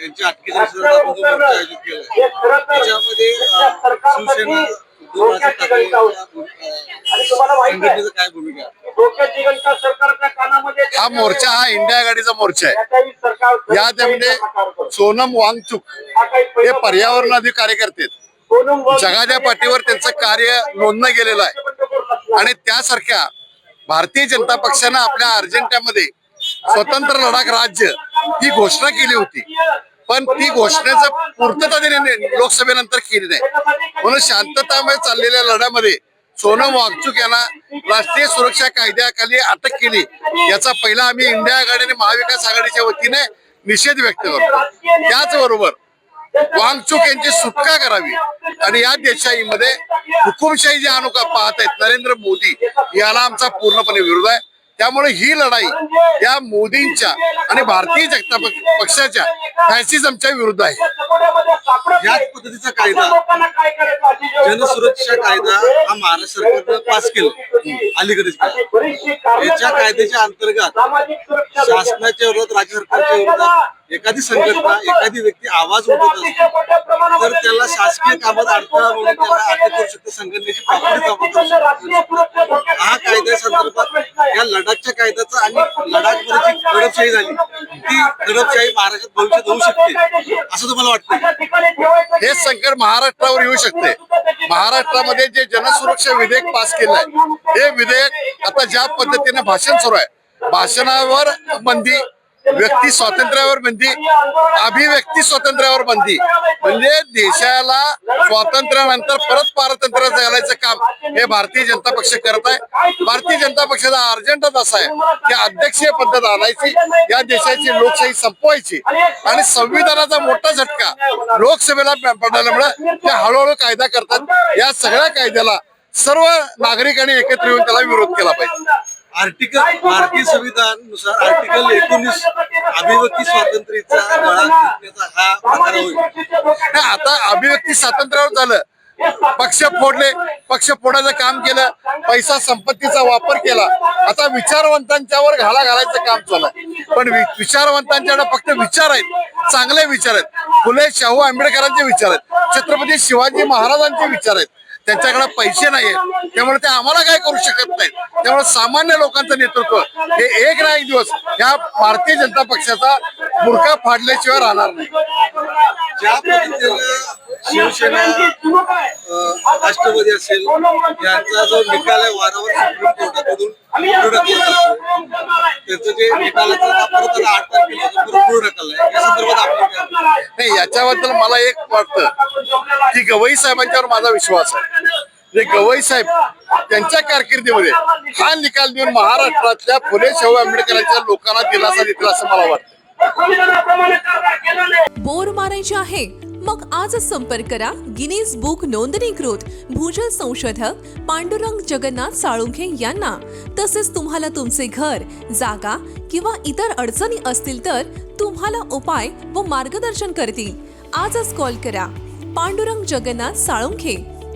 मोर्चा आयोजित त्याच्यामध्ये शिवसेना काय भूमिका? हा मोर्चा हा इंडिया आघाडीचा मोर्चा आहे. या त्यामध्ये सोनम वांगचुक हे पर्यावरणवादी कार्यकर्ते जगाच्या पाठीवर त्यांचं कार्य नोंदणं गेलेलं आहे. आणि त्यासारख्या भारतीय जनता पक्षानं आपल्या अर्जेंटिनामध्ये स्वतंत्र लडाख राज्य ही घोषणा केली होती. पण ती घोषणेचं पूर्तता त्यांनी लोकसभेनंतर केली नाही. म्हणून शांततामय चाललेल्या लढ्यामध्ये सोनम वागचूक यांना राष्ट्रीय सुरक्षा कायद्याखाली अटक केली. याचा पहिला आम्ही इंडिया आघाडी आणि महाविकास आघाडीच्या वतीने निषेध व्यक्त करतो. त्याचबरोबर वांगचूक यांची सुटका करावी आणि या देशाईमध्ये हुकुमशाही जे अनुका पाहत आहेत नरेंद्र मोदी याला आमचा पूर्णपणे विरोध आहे. त्यामुळे ही लढाई या मोदींच्या आणि भारतीय जनता पक्ष- पक्षाच्या फॅसिझमच्या विरुद्ध आहे. याच पद्धतीचा कायदा जनसुरक्षा कायदा हा महाराष्ट्र सरकारनं पास केला. अलीकडेच याच्या कायद्याच्या अंतर्गत शासनाच्या विरोधात राज्य सरकारच्या विरोधात एखादी संघटना एखादी व्यक्ती आवाज उठवत असते तर त्याला शासकीय कामात अडथळा म्हणून त्याला अटक करू शकते संघटनेची पापडी जमा करू शकते हा कायद्या संदर्भात या लडाखच्या कायद्याचा आणि लडाखमध्ये जी झाली. ती कडपशाही महाराष्ट्रात भविष्यात होऊ शकते. असं तुम्हाला वाटतं हे संकट महाराष्ट्रावर येऊ शकते. महाराष्ट्रामध्ये जे जनसुरक्षा विधेयक पास केलं आहे हे विधेयक आता ज्या पद्धतीने भाषण सुरू आहे भाषणावर बंदी व्यक्ती स्वातंत्र्यावर बंदी अभिव्यक्ती स्वातंत्र्यावर बंदी. म्हणजे देशाला स्वातंत्र्यानंतर परत पारतंत्र्य घालायचं काम हे भारतीय जनता पक्ष करत आहे. भारतीय जनता पक्षाचा अर्जंटच असा आहे की अध्यक्षीय पद्धत आणायची या देशाची लोकशाही संपवायची. आणि संविधानाचा मोठा झटका लोकसभेला पडल्यामुळे ते हळूहळू कायदा करतात. या सगळ्या कायद्याला सर्व नागरिकांनी एकत्र येऊन त्याला विरोध केला पाहिजे. आर्टिकल भारतीय संविधाननुसार आर्टिकल एकोणीस अभिव्यक्ती स्वातंत्र्याचा गळा हा प्रकार होईल नाही, आता अभिव्यक्ती स्वातंत्र्यावर झालं. पक्ष फोडले पक्ष फोडायचं काम केलं पैसा संपत्तीचा वापर केला. आता विचारवंतांच्यावर घाला घालायचं काम चालू आहे पण वि- विचारवंतांच्याकडे फक्त विचार आहेत. चांगले विचार आहेत. फुले शाहू आंबेडकरांचे विचार आहेत. छत्रपती शिवाजी महाराजांचे विचार आहेत. त्यांच्याकडे पैसे नाहीये. त्यामुळे ते आम्हाला काय करू शकत नाहीत. त्यामुळे सामान्य लोकांचं नेतृत्व हे एक ना एक दिवस या भारतीय जनता पक्षाचा बुरका फाडल्याशिवाय राहणार नाही. शिवसेना राष्ट्रवादी असेल यांचा जो निकाल आहे वारंवार सुप्रीम कोर्टाकडून त्याचं जे निकालाचं परत आठ तारखेला या संदर्भात आपलं? नाही याच्याबद्दल मला एक वाटतं की गवई साहेबांच्यावर माझा विश्वास आहे. जे गवई साहेब त्यांच्या कारकिर्दीमध्ये हा निकाल देऊन महाराष्ट्रातल्या फुले शाहू आंबेडकरांच्या लोकांना दिलासा देतील असं मला वाटतं. बोर मारायचे आहे. मग आजच संपर्क करा. गिनीज बुक नोंदणीकृत भूजल संशोधक पांडुरंग जगन्नाथ साळुंखे यांना. तसेच तुम्हाला तुमचे घर जागा किंवा इतर अडचणी असतील तर तुम्हाला उपाय व मार्गदर्शन करतील. आजच कॉल करा. पांडुरंग जगन्नाथ साळुंखे.